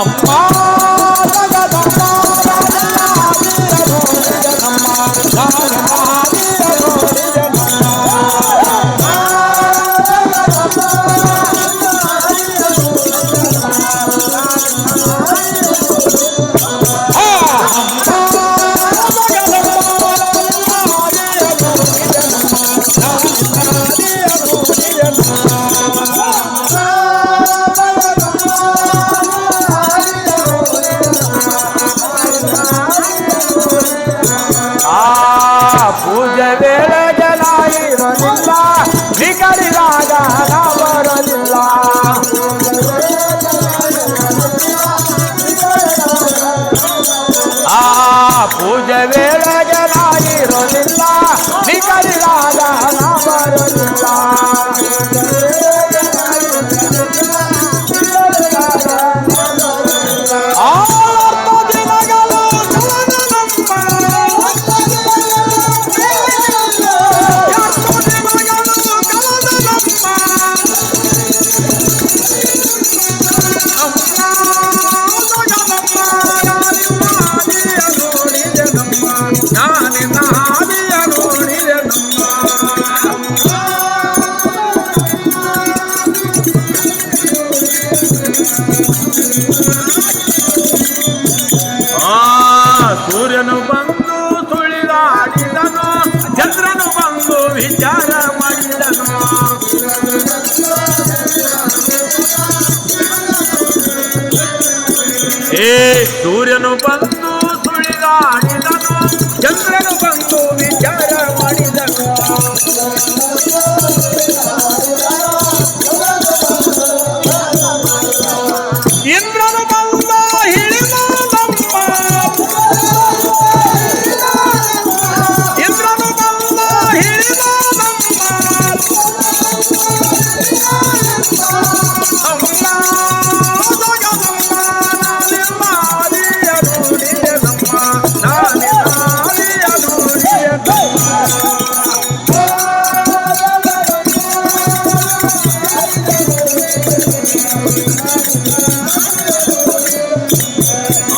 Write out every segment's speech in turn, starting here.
ಅಮ್ಮ పూజ వేళ జనాయి రోజిల్లా ಸೂರ್ಯನು ಬಂದು ಸುಳಿದಾಡಿದನು, ಚಂದ್ರನು ಬಂದು ವಿಚಾರ ಮಾಡಿದನು. ಏ, ಸೂರ್ಯನು ಬಂದು ಸುಳಿದಾಡಿದನು, ಚಂದ್ರನು ಬಂದು ವಿಚಾರ ಮಾಡಿದನು. ಇಂದ್ರನು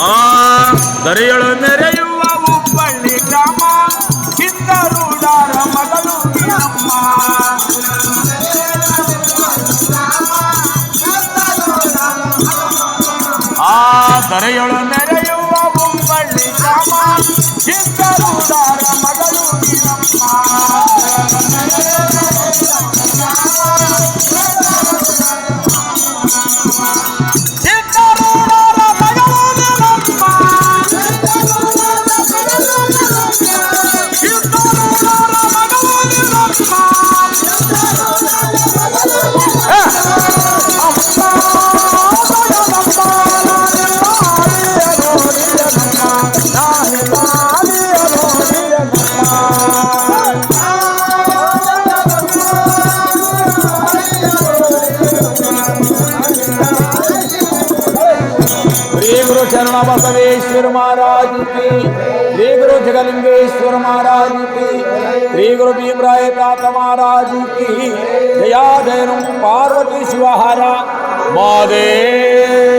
ಆ ದರೆಯಳು ಮೆರೆಯುವ ಹುಬ್ಬಳ್ಳಿ ಗ್ರಾಮ ಕಿತ್ತರೂಡಾರ ಮಗಳು ನಮ್ಮ ಆ ದರೆಯಳು ಮೆರೆಯುವ ಹುಬ್ಬಳ್ಳಿ ಗ್ರಾಮ ಕಿತ್ತರೂಡಾರ गुरु चरण बसवेश्वर महाराज की श्री गुरु जगलिंगेश्वर महाराज की श्री गुरु भीमराय तात महाराज की जया जयनु पार्वती शिवहारा महादेव